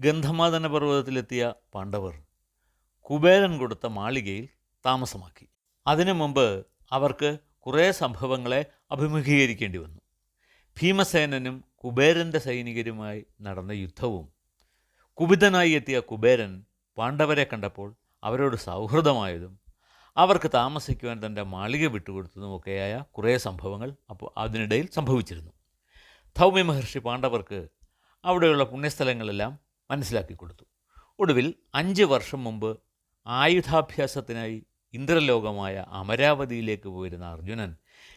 ഗന്ധമാദന പർവതത്തിലെത്തിയ പാണ്ഡവർ കുബേരൻ കൊടുത്ത മാളികയിൽ താമസമാക്കി. അതിനു മുമ്പ് അവർക്ക് കുറേ സംഭവങ്ങളെ അഭിമുഖീകരിക്കേണ്ടി വന്നു. ഭീമസേനനും കുബേരന്റെ സൈനികരുമായി നടന്ന യുദ്ധവും കുപിതനായി എത്തിയ കുബേരൻ പാണ്ഡവരെ കണ്ടപ്പോൾ അവരോട് സൗഹൃദമായതും അവർക്ക് താമസിക്കുവാൻ തന്റെ മാളിക വിട്ടുകൊടുത്തതുമൊക്കെയായ കുറേ സംഭവങ്ങൾ അപ്പോൾ അതിനിടയിൽ സംഭവിച്ചിരുന്നു. ധൗമ്യ മഹർഷി പാണ്ഡവർക്ക് അവിടെയുള്ള പുണ്യസ്ഥലങ്ങളെല്ലാം മനസ്സിലാക്കി കൊടുത്തു. ഒടുവിൽ അഞ്ച് വർഷം മുമ്പ് ആയുധാഭ്യാസത്തിനായി ഇന്ദ്രലോകമായ അമരാവതിയിലേക്ക് പോയിരുന്ന അർജുനൻ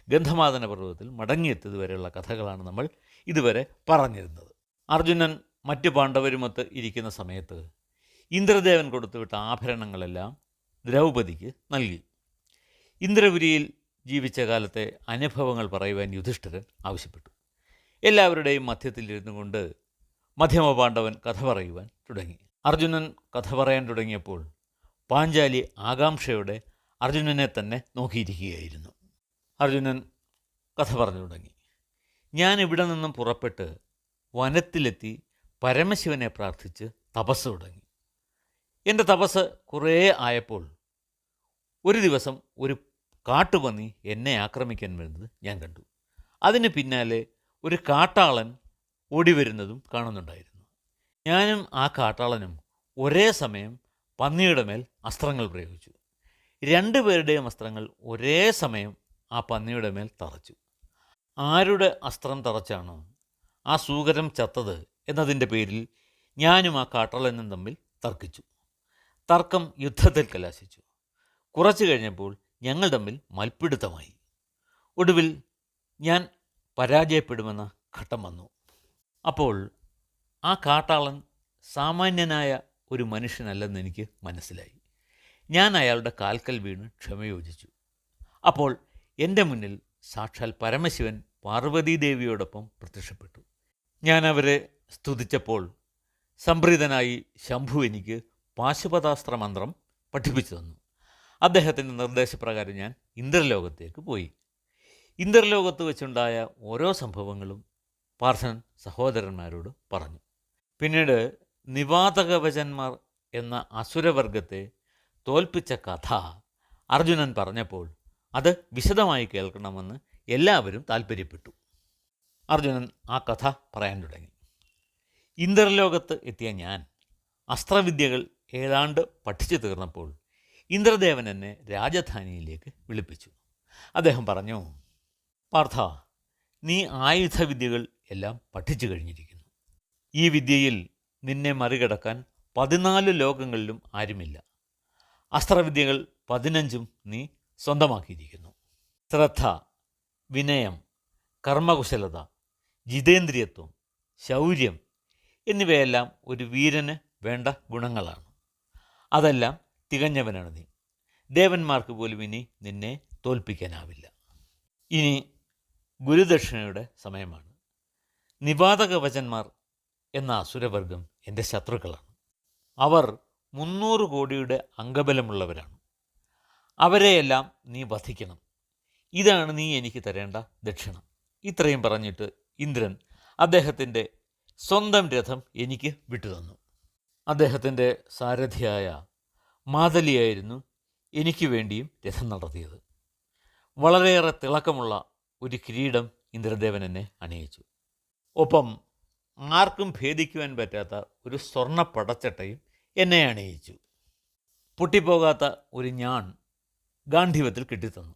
ഗന്ധമാതന പർവതത്തിൽ മടങ്ങിയെത്തിയതുവരെയുള്ള കഥകളാണ് നമ്മൾ ഇതുവരെ പറഞ്ഞിരുന്നത്. അർജുനൻ മറ്റ് പാണ്ഡവരുമൊത്ത് ഇരിക്കുന്ന സമയത്ത് ഇന്ദ്രദേവൻ കൊടുത്തുവിട്ട ആഭരണങ്ങളെല്ലാം ദ്രൗപദിക്ക് നൽകി. ഇന്ദ്രപുരിയിൽ ജീവിച്ച കാലത്തെ അനുഭവങ്ങൾ പറയുവാൻ യുധിഷ്ഠിരൻ ആവശ്യപ്പെട്ടു. എല്ലാവരുടെയും മധ്യത്തിലിരുന്നു കൊണ്ട് മധ്യമപാണ്ഡവൻ കഥ പറയുവാൻ തുടങ്ങി. അർജുനൻ കഥ പറയാൻ തുടങ്ങിയപ്പോൾ പാഞ്ചാലി ആകാംക്ഷയോടെ അർജുനനെ തന്നെ നോക്കിയിരിക്കുകയായിരുന്നു. അർജുനൻ കഥ പറഞ്ഞു തുടങ്ങി. ഞാൻ ഇവിടെ നിന്നും പുറപ്പെട്ട് വനത്തിലെത്തി പരമശിവനെ പ്രാർത്ഥിച്ച് തപസ് തുടങ്ങി. എന്റെ തപസ് കുറേ ആയപ്പോൾ ഒരു ദിവസം ഒരു കാട്ടുപന്നി എന്നെ ആക്രമിക്കാൻ വരുന്നത് ഞാൻ കണ്ടു. അതിന് പിന്നാലെ ഒരു കാട്ടാളൻ ഓടി വരുന്നതും കാണുന്നുണ്ടായിരുന്നു. ഞാനും ആ കാട്ടാളനും ഒരേ സമയം പന്നിയുടെ മേൽ അസ്ത്രങ്ങൾ പ്രയോഗിച്ചു. രണ്ടുപേരുടെയും അസ്ത്രങ്ങൾ ഒരേ സമയം ആ പന്നിയുടെ മേൽ തറച്ചു. ആരുടെ അസ്ത്രം തറച്ചാണോ ആ സൂകരം ചത്തത് എന്നതിന്റെ പേരിൽ ഞാനും ആ കാട്ടാളനും തമ്മിൽ തർക്കിച്ചു. തർക്കം യുദ്ധത്തിൽ കലാശിച്ചു. കുറച്ചു കഴിഞ്ഞപ്പോൾ ഞങ്ങൾ തമ്മിൽ മൽപ്പിടുത്തമായി ഒടുവിൽ ഞാൻ പരാജയപ്പെടുമെന്ന ഘട്ടം വന്നു. അപ്പോൾ ആ കാട്ടാളൻ സാമാന്യനായ ഒരു മനുഷ്യനല്ലെന്ന് എനിക്ക് മനസ്സിലായി. ഞാൻ അയാളുടെ കാൽക്കൽ വീണ് ക്ഷമയോജിച്ചു. അപ്പോൾ എന്റെ മുന്നിൽ സാക്ഷാൽ പരമശിവൻ പാർവതീദേവിയോടൊപ്പം പ്രത്യക്ഷപ്പെട്ടു. ഞാൻ അവരെ സ്തുതിച്ചപ്പോൾ സംപ്രീതനായി ശംഭു എനിക്ക് പാശുപതാസ്ത്ര മന്ത്രം പഠിപ്പിച്ചു തന്നു. അദ്ദേഹത്തിന്റെ നിർദ്ദേശപ്രകാരം ഞാൻ ഇന്ദ്രലോകത്തേക്ക് പോയി. ഇന്ദ്രലോകത്ത് വെച്ചുണ്ടായ ഓരോ സംഭവങ്ങളും പാർത്ഥൻ സഹോദരന്മാരോട് പറഞ്ഞു. പിന്നീട് നിവാതകവചന്മാർ എന്ന അസുരവർഗത്തെ തോൽപ്പിച്ച കഥ അർജുനൻ പറഞ്ഞപ്പോൾ അത് വിശദമായി കേൾക്കണമെന്ന് എല്ലാവരും താല്പര്യപ്പെട്ടു അർജുനൻ ആ കഥ പറയാൻ തുടങ്ങി. ഇന്ദ്രലോകത്ത് എത്തിയ ഞാൻ അസ്ത്രവിദ്യകൾ ഏതാണ്ട് പഠിച്ചു തീർന്നപ്പോൾ ഇന്ദ്രദേവൻ എന്നെ രാജധാനിയിലേക്ക് വിളിപ്പിച്ചു. അദ്ദേഹം പറഞ്ഞു പാർത്ഥ നീ ആയുധവിദ്യകൾ എല്ലാം പഠിച്ചു കഴിഞ്ഞിരിക്കുന്നു. ഈ വിദ്യയിൽ നിന്നെ മറികടക്കാൻ പതിനാല് ലോകങ്ങളിലും ആരുമില്ല. അസ്ത്രവിദ്യകൾ പതിനഞ്ചും നീ സ്വന്തമാക്കിയിരിക്കുന്നു. ശ്രദ്ധ വിനയം കർമ്മകുശലത ജിതേന്ദ്രിയത്വം ശൗര്യം എന്നിവയെല്ലാം ഒരു വീരന് വേണ്ട ഗുണങ്ങളാണ്. അതെല്ലാം തികഞ്ഞവനാണ് നീ. ദേവന്മാർക്ക് പോലും ഇനി നിന്നെ തോൽപ്പിക്കാനാവില്ല. ഇനി ഗുരുദക്ഷിണയുടെ സമയമാണ്. നിപാതകവചന്മാർ എന്ന അസുരവർഗം എന്റെ ശത്രുക്കളാണ്. അവർ മുന്നൂറ് കോടിയുടെ അംഗബലമുള്ളവരാണ്. അവരെയെല്ലാം നീ വധിക്കണം. ഇതാണ് നീ എനിക്ക് തരേണ്ട ദക്ഷിണം. ഇത്രയും പറഞ്ഞിട്ട് ഇന്ദ്രൻ അദ്ദേഹത്തിന്റെ സ്വന്തം രഥം എനിക്ക് വിട്ടുതന്നു. അദ്ദേഹത്തിന്റെ സാരഥിയായ മാതലിയായിരുന്നു എനിക്ക് വേണ്ടിയും രഥം നടത്തിയത്. വളരെയേറെ തിളക്കമുള്ള ഒരു കിരീടം ഇന്ദ്രദേവൻ എന്നെ അണിയിച്ചു. ഒപ്പം ആർക്കും ഭേദിക്കുവാൻ പറ്റാത്ത ഒരു സ്വർണ പടച്ചട്ടയും എന്നെ അണിയിച്ചു. പൊട്ടിപ്പോകാത്ത ഒരു ഞാൻ ഗാന്ധിവത്തിൽ കിട്ടിത്തന്നു.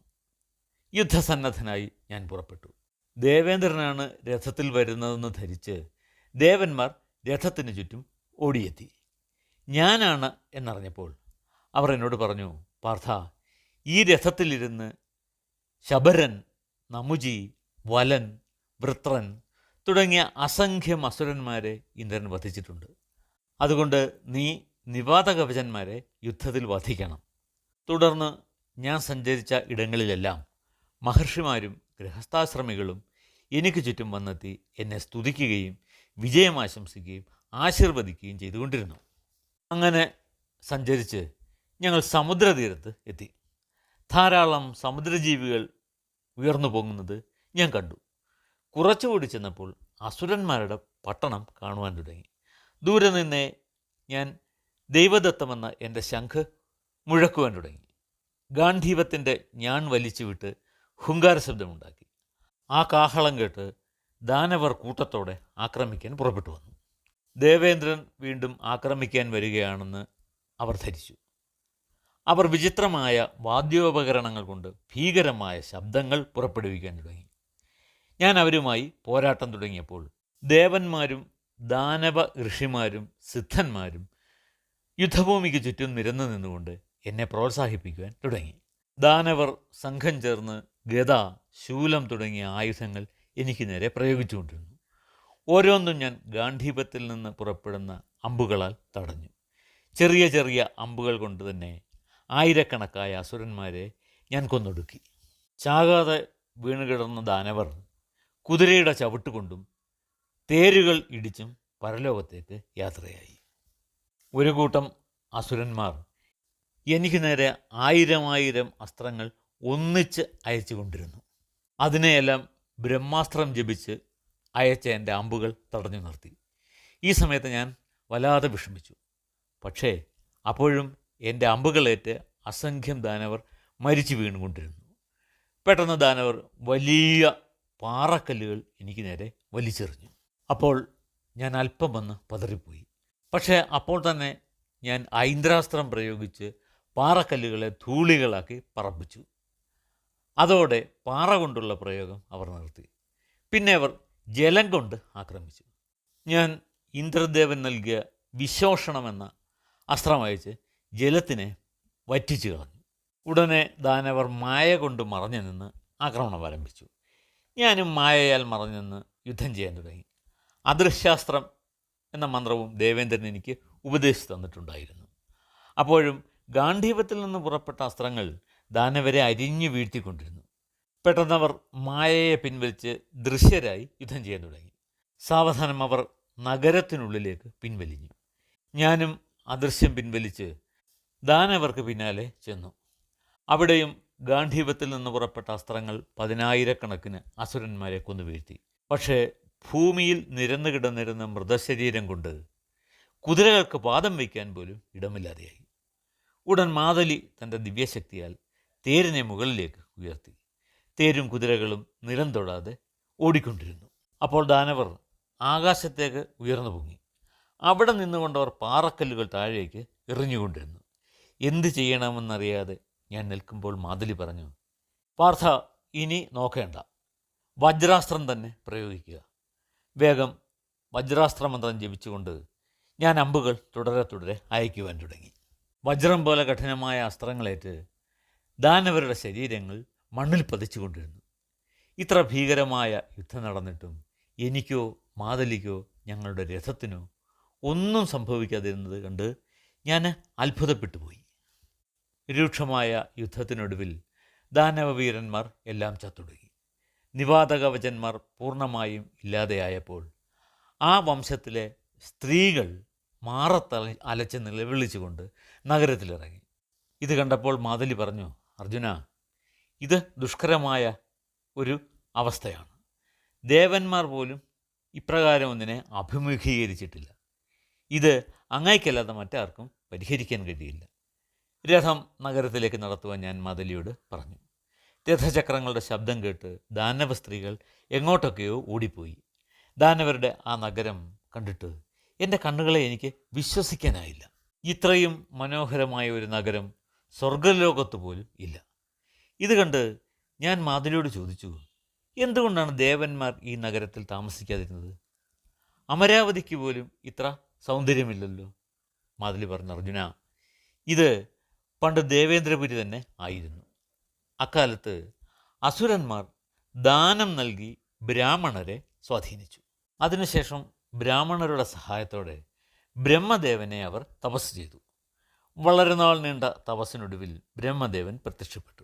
യുദ്ധസന്നദ്ധനായി ഞാൻ പുറപ്പെട്ടു. ദേവേന്ദ്രനാണ് രഥത്തിൽ വരുന്നതെന്ന് ധരിച്ച് ദേവന്മാർ രഥത്തിന് ചുറ്റും ഓടിയെത്തി. ഞാനാണ് എന്നറിഞ്ഞപ്പോൾ അവർ എന്നോട് പറഞ്ഞു പാർത്ഥ ഈ രഥത്തിലിരുന്ന് ശബരൻ നമുജി വലൻ വൃത്രൻ തുടങ്ങിയ അസംഖ്യം അസുരന്മാരെ ഇന്ദ്രൻ വധിച്ചിട്ടുണ്ട്. അതുകൊണ്ട് നീ നിവാത കവചന്മാരെ യുദ്ധത്തിൽ വധിക്കണം. തുടർന്ന് ഞാൻ സഞ്ചരിച്ച ഇടങ്ങളിലെല്ലാം മഹർഷിമാരും ഗൃഹസ്ഥാശ്രമികളും എനിക്ക് ചുറ്റും വന്നെത്തി എന്നെ സ്തുതിക്കുകയും വിജയം ആശംസിക്കുകയും ആശീർവദിക്കുകയും ചെയ്തുകൊണ്ടിരുന്നു. അങ്ങനെ സഞ്ചരിച്ച് ഞങ്ങൾ സമുദ്രതീരത്ത് എത്തി. ധാരാളം സമുദ്രജീവികൾ ഉയർന്നു പോകുന്നത് ഞാൻ കണ്ടു. കുറച്ചുകൂടി ചെന്നപ്പോൾ അസുരന്മാരുടെ പട്ടണം കാണുവാൻ തുടങ്ങി. ദൂരെ നിന്നേ ഞാൻ ദൈവദത്തമെന്ന എന്റെ ശംഖ് മുഴക്കുവാൻ തുടങ്ങി. ഗാന്ധീവത്തിന്റെ ഞാൻ വലിച്ചുവിട്ട് ഹുങ്കാര ശബ്ദമുണ്ടാക്കി. ആ കാഹളം കേട്ട് ദാനവർ കൂട്ടത്തോടെ ആക്രമിക്കാൻ പുറപ്പെട്ടു വന്നു. ദേവേന്ദ്രൻ വീണ്ടും ആക്രമിക്കാൻ വരികയാണെന്ന് അവർ ധരിച്ചു. അവർ വിചിത്രമായ വാദ്യോപകരണങ്ങൾ കൊണ്ട് ഭീകരമായ ശബ്ദങ്ങൾ പുറപ്പെടുവിക്കാൻ തുടങ്ങി. ഞാൻ അവരുമായി പോരാട്ടം തുടങ്ങിയപ്പോൾ ദേവന്മാരും ദാനവ ഋഷിമാരും സിദ്ധന്മാരും യുദ്ധഭൂമിക്ക് ചുറ്റും നിരന്നു നിന്നുകൊണ്ട് എന്നെ പ്രോത്സാഹിപ്പിക്കുവാൻ തുടങ്ങി. ദാനവർ സംഘം ചേർന്ന് ഗത ശൂലം തുടങ്ങിയ ആയുധങ്ങൾ എനിക്ക് നേരെ പ്രയോഗിച്ചുകൊണ്ടിരുന്നു. ഓരോന്നും ഞാൻ ഗാന്ധീപത്തിൽ നിന്ന് പുറപ്പെടുന്ന അമ്പുകളാൽ തടഞ്ഞു. ചെറിയ ചെറിയ അമ്പുകൾ കൊണ്ട് തന്നെ ആയിരക്കണക്കായ അസുരന്മാരെ ഞാൻ കൊന്നൊടുക്കി. ചാകാതെ വീണുകിടന്ന ദാനവർ കുതിരയുടെ ചവിട്ടുകൊണ്ടും തേരുകൾ ഇടിച്ചും പരലോകത്തേക്ക് യാത്രയായി. ഒരു കൂട്ടം അസുരന്മാർ എനിക്ക് നേരെ ആയിരമായിരം ആയിരം അസ്ത്രങ്ങൾ ഒന്നിച്ച് അയച്ചു കൊണ്ടിരുന്നു അതിനെയെല്ലാം ബ്രഹ്മാസ്ത്രം ജപിച്ച് അയച്ച എന്റെ അമ്പുകൾ തടഞ്ഞു നിർത്തി. ഈ സമയത്ത് ഞാൻ വല്ലാതെ വിഷമിച്ചു. പക്ഷേ അപ്പോഴും എന്റെ അമ്പുകളേറ്റ് അസംഖ്യം ദാനവർ മരിച്ചു വീണുകൊണ്ടിരുന്നു. പെട്ടെന്ന് ദാനവർ വലിയ പാറക്കല്ലുകൾ എനിക്ക് നേരെ വലിച്ചെറിഞ്ഞു. അപ്പോൾ ഞാൻ അല്പം വന്ന് പതറിപ്പോയി. പക്ഷേ അപ്പോൾ തന്നെ ഞാൻ ഐന്ദ്രാസ്ത്രം പ്രയോഗിച്ച് പാറക്കല്ലുകളെ ധൂളികളാക്കി പറപ്പിച്ചു അതോടെ പാറ കൊണ്ടുള്ള പ്രയോഗം അവർ നിർത്തി. പിന്നെ അവർ ജലം കൊണ്ട് ആക്രമിച്ചു. ഞാൻ ഇന്ദ്രദേവൻ നൽകിയ വിശോഷണമെന്ന അസ്ത്രം അയച്ച് ജലത്തിനെ വറ്റിച്ചു കളഞ്ഞു. ഉടനെ ദാനവർ മായ കൊണ്ട് മറഞ്ഞു നിന്ന് ആക്രമണം ആരംഭിച്ചു. ഞാനും മായയാൽ മറഞ്ഞു നിന്ന് യുദ്ധം ചെയ്യാൻ തുടങ്ങി. അദൃശ്യാസ്ത്രം എന്ന മന്ത്രവും ദേവേന്ദ്രൻ എനിക്ക് ഉപദേശിച്ചു തന്നിട്ടുണ്ടായിരുന്നു. അപ്പോഴും ഗാന്ധീപത്തിൽ നിന്ന് പുറപ്പെട്ട അസ്ത്രങ്ങൾ ദാനവരെ അരിഞ്ഞു വീഴ്ത്തിക്കൊണ്ടിരുന്നു. പെട്ടെന്നവർ മായയെ പിൻവലിച്ച് ദൃശ്യരായി യുദ്ധം ചെയ്യാൻ തുടങ്ങി. സാവധാനം അവർ നഗരത്തിനുള്ളിലേക്ക് പിൻവലിഞ്ഞു. ഞാനും അദൃശ്യം പിൻവലിച്ച് ദാനവർക്ക് പിന്നാലെ ചെന്നു. അവിടെയും ഗാന്ധീപത്തിൽ നിന്ന് പുറപ്പെട്ട അസ്ത്രങ്ങൾ പതിനായിരക്കണക്കിന് അസുരന്മാരെ കൊന്നു വീഴ്ത്തി. പക്ഷേ ഭൂമിയിൽ നിരന്നു കിടന്നിരുന്ന മൃതശരീരം കൊണ്ട് കുതിരകൾക്ക് പാദം വയ്ക്കാൻ പോലും ഇടമില്ലാതെയായി. ഉടൻ മാതലി തന്റെ ദിവ്യശക്തിയാൽ തേരിനെ മുകളിലേക്ക് ഉയർത്തി. തേരും കുതിരകളും നിലം തൊടാതെ ഓടിക്കൊണ്ടിരുന്നു. അപ്പോൾ ദാനവർ ആകാശത്തേക്ക് ഉയർന്നു പൊങ്ങി. അവിടെ നിന്നുകൊണ്ടവർ പാറക്കല്ലുകൾ താഴേക്ക് എറിഞ്ഞുകൊണ്ടിരുന്നു. എന്ത് ചെയ്യണമെന്നറിയാതെ ഞാൻ നിൽക്കുമ്പോൾ മാതിലി പറഞ്ഞു പാർത്ഥ ഇനി നോക്കേണ്ട. വജ്രാസ്ത്രം തന്നെ പ്രയോഗിക്കുക. വേഗം വജ്രാസ്ത്രമന്ത്രം ജപിച്ചുകൊണ്ട് ഞാൻ അമ്പുകൾ തുടരെ തുടരെ അയക്കുവാൻ തുടങ്ങി. വജ്രം പോലെ കഠിനമായ അസ്ത്രങ്ങളേറ്റ് ദാനവരുടെ ശരീരങ്ങൾ മണ്ണിൽ പതിച്ചുകൊണ്ടിരുന്നു. ഇത്ര ഭീകരമായ യുദ്ധം നടന്നിട്ടും എനിക്കോ മാതലിക്കോ ഞങ്ങളുടെ രഥത്തിനോ ഒന്നും സംഭവിക്കാതിരുന്നത് കണ്ട് ഞാൻ അത്ഭുതപ്പെട്ടു പോയി. രൂക്ഷമായ യുദ്ധത്തിനൊടുവിൽ ദാനവവീരന്മാർ എല്ലാം ചത്തൊടുങ്ങി. നിവാതകവചന്മാർ പൂർണമായും ഇല്ലാതെയായപ്പോൾ ആ വംശത്തിലെ സ്ത്രീകൾ മാറത്ത അലച്ച് നിലവിളിച്ചുകൊണ്ട് നഗരത്തിലിറങ്ങി. ഇത് കണ്ടപ്പോൾ മാതലി പറഞ്ഞു അർജുന ഇത് ദുഷ്കരമായ ഒരു അവസ്ഥയാണ്. ദേവന്മാർ പോലും ഇപ്രകാരം ഒന്നിനെ അഭിമുഖീകരിച്ചിട്ടില്ല. ഇത് അങ്ങേക്കല്ലാതെ മറ്റാർക്കും പരിഹരിക്കാൻ കഴിയില്ല. രഥം നഗരത്തിലേക്ക് നടത്തുവാൻ ഞാൻ മദലിയോട് പറഞ്ഞു. രഥചക്രങ്ങളുടെ ശബ്ദം കേട്ട് ദാനവ സ്ത്രീകൾ എങ്ങോട്ടൊക്കെയോ ഓടിപ്പോയി. ദാനവരുടെ ആ നഗരം കണ്ടിട്ട് എന്റെ കണ്ണുകളെ എനിക്ക് വിശ്വസിക്കാനായില്ല. ഇത്രയും മനോഹരമായ ഒരു നഗരം സ്വർഗലോകത്ത് പോലും ഇല്ല. ഇത് കണ്ട് ഞാൻ മാതിലിയോട് ചോദിച്ചു എന്തുകൊണ്ടാണ് ദേവന്മാർ ഈ നഗരത്തിൽ താമസിക്കാതിരുന്നത്? അമരാവതിക്ക് പോലും ഇത്ര സൗന്ദര്യമില്ലല്ലോ? മാതിലി പറഞ്ഞു അർജുന ഇത് പണ്ട് ദേവേന്ദ്രപുരി തന്നെ ആയിരുന്നു. അക്കാലത്ത് അസുരന്മാർ ദാനം നൽകി ബ്രാഹ്മണരെ സ്വാധീനിച്ചു. അതിനുശേഷം ബ്രാഹ്മണരുടെ സഹായത്തോടെ ബ്രഹ്മദേവനെ അവർ തപസ് ചെയ്തു. വളരെ നാൾ നീണ്ട തപസ്സിനൊടുവിൽ ബ്രഹ്മദേവൻ പ്രത്യക്ഷപ്പെട്ടു.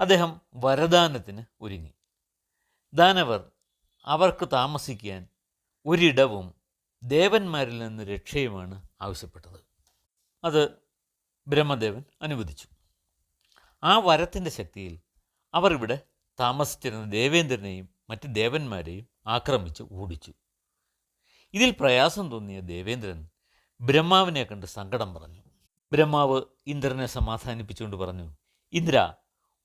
അദ്ദേഹം വരദാനത്തിന് ഒരുങ്ങി. ദാനവർ അവർക്ക് താമസിക്കാൻ ഒരിടവും ദേവന്മാരിൽ നിന്ന് രക്ഷയുമാണ് ആവശ്യപ്പെട്ടത്. അത് ബ്രഹ്മദേവൻ അനുവദിച്ചു. ആ വരത്തിന്റെ ശക്തിയിൽ അവർ ഇവിടെ താമസിച്ചിരുന്ന ദേവേന്ദ്രനെയും മറ്റ് ദേവന്മാരെയും ആക്രമിച്ച് ഓടിച്ചു. ഇതിൽ പ്രയാസം തോന്നിയ ദേവേന്ദ്രൻ ബ്രഹ്മാവിനെ കണ്ട് സങ്കടം പറഞ്ഞു. ബ്രഹ്മാവ് ഇന്ദ്രനെ സമാധാനിപ്പിച്ചുകൊണ്ട് പറഞ്ഞു ഇന്ദ്ര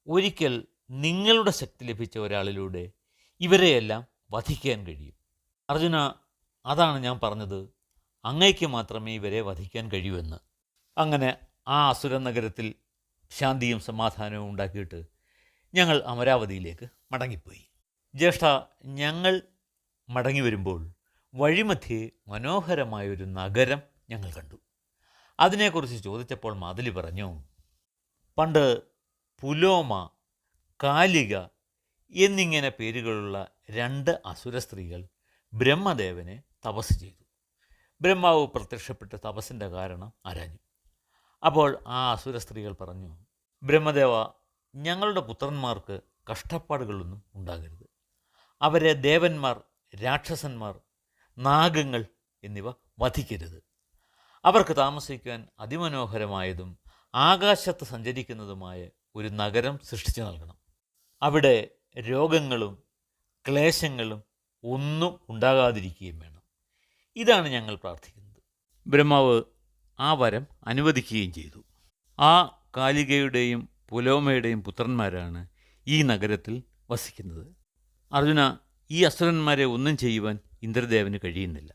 ഒരിക്കൽ നിങ്ങളുടെ ശക്തി ലഭിച്ച ഒരാളിലൂടെ ഇവരെയെല്ലാം വധിക്കാൻ കഴിയും. അർജുന അതാണ് ഞാൻ പറഞ്ഞത്. അങ്ങയ്ക്ക് മാത്രമേ ഇവരെ വധിക്കാൻ കഴിയൂ എന്ന്. അങ്ങനെ ആ അസുര നഗരത്തിൽ ശാന്തിയും സമാധാനവും ഉണ്ടാക്കിയിട്ട് ഞങ്ങൾ അമരാവതിയിലേക്ക് മടങ്ങിപ്പോയി. ജ്യേഷ്ഠ ഞങ്ങൾ മടങ്ങി വരുമ്പോൾ വഴിമധ്യേ മനോഹരമായൊരു നഗരം ഞങ്ങൾ കണ്ടു. അതിനെക്കുറിച്ച് ചോദിച്ചപ്പോൾ മാതിലി പറഞ്ഞു പണ്ട് പുലോമ കാലിക എന്നിങ്ങനെ പേരുകളുള്ള രണ്ട് അസുര സ്ത്രീകൾ ബ്രഹ്മദേവനെ തപസ് ചെയ്തു. ബ്രഹ്മാവ് പ്രത്യക്ഷപ്പെട്ട് തപസ്സിന്റെ കാരണം ആരാഞ്ഞു. അപ്പോൾ ആ അസുര സ്ത്രീകൾ പറഞ്ഞു ബ്രഹ്മദേവ ഞങ്ങളുടെ പുത്രന്മാർക്ക് കഷ്ടപ്പാടുകളൊന്നും ഉണ്ടാകരുത്. അവരെ ദേവന്മാർ രാക്ഷസന്മാർ നാഗങ്ങൾ എന്നിവ വധിക്കരുത്. അവർക്ക് താമസിക്കാൻ അതിമനോഹരമായതും ആകാശത്ത് സഞ്ചരിക്കുന്നതുമായ ഒരു നഗരം സൃഷ്ടിച്ചു നൽകണം. അവിടെ രോഗങ്ങളും ക്ലേശങ്ങളും ഒന്നും ഉണ്ടാകാതിരിക്കുകയും വേണം. ഇതാണ് ഞങ്ങൾ പ്രാർത്ഥിക്കുന്നത്. ബ്രഹ്മാവ് ആ വരം അനുവദിക്കുകയും ചെയ്തു. ആ കാലികയുടെയും പുലോമയുടെയും പുത്രന്മാരാണ് ഈ നഗരത്തിൽ വസിക്കുന്നത്. അർജുന ഈ അസുരന്മാരെ ഒന്നും ചെയ്യുവാൻ ഇന്ദ്രദേവന് കഴിയുന്നില്ല.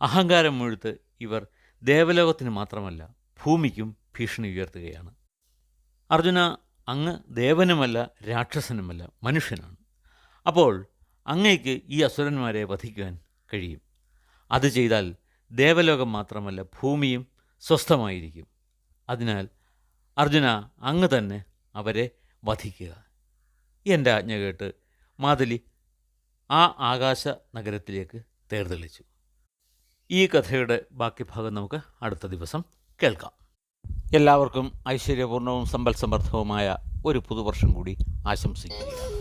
അഹങ്കാരം മുഴുത്ത് ഇവർ ദേവലോകത്തിന് മാത്രമല്ല ഭൂമിക്കും ഭീഷണി ഉയർത്തുകയാണ്. അർജുന അങ്ങ് ദേവനുമല്ല രാക്ഷസനുമല്ല മനുഷ്യനാണ്. അപ്പോൾ അങ്ങേക്ക് ഈ അസുരന്മാരെ വധിക്കുവാൻ കഴിയും. അത് ചെയ്താൽ ദേവലോകം മാത്രമല്ല ഭൂമിയും സ്വസ്ഥമായിരിക്കും. അതിനാൽ അർജുന അങ്ങ് തന്നെ അവരെ വധിക്കുക. എന്റെ ആജ്ഞ കേട്ട് മാതലി ആ ആകാശ നഗരത്തിലേക്ക് തേർതെളിച്ചു. ഈ കഥയുടെ ബാക്കി ഭാഗം നമുക്ക് അടുത്ത ദിവസം കേൾക്കാം. എല്ലാവർക്കും ഐശ്വര്യപൂർണവും സമ്പൽ സമൃദ്ധവുമായ ഒരു പുതുവർഷം കൂടി ആശംസിക്കുക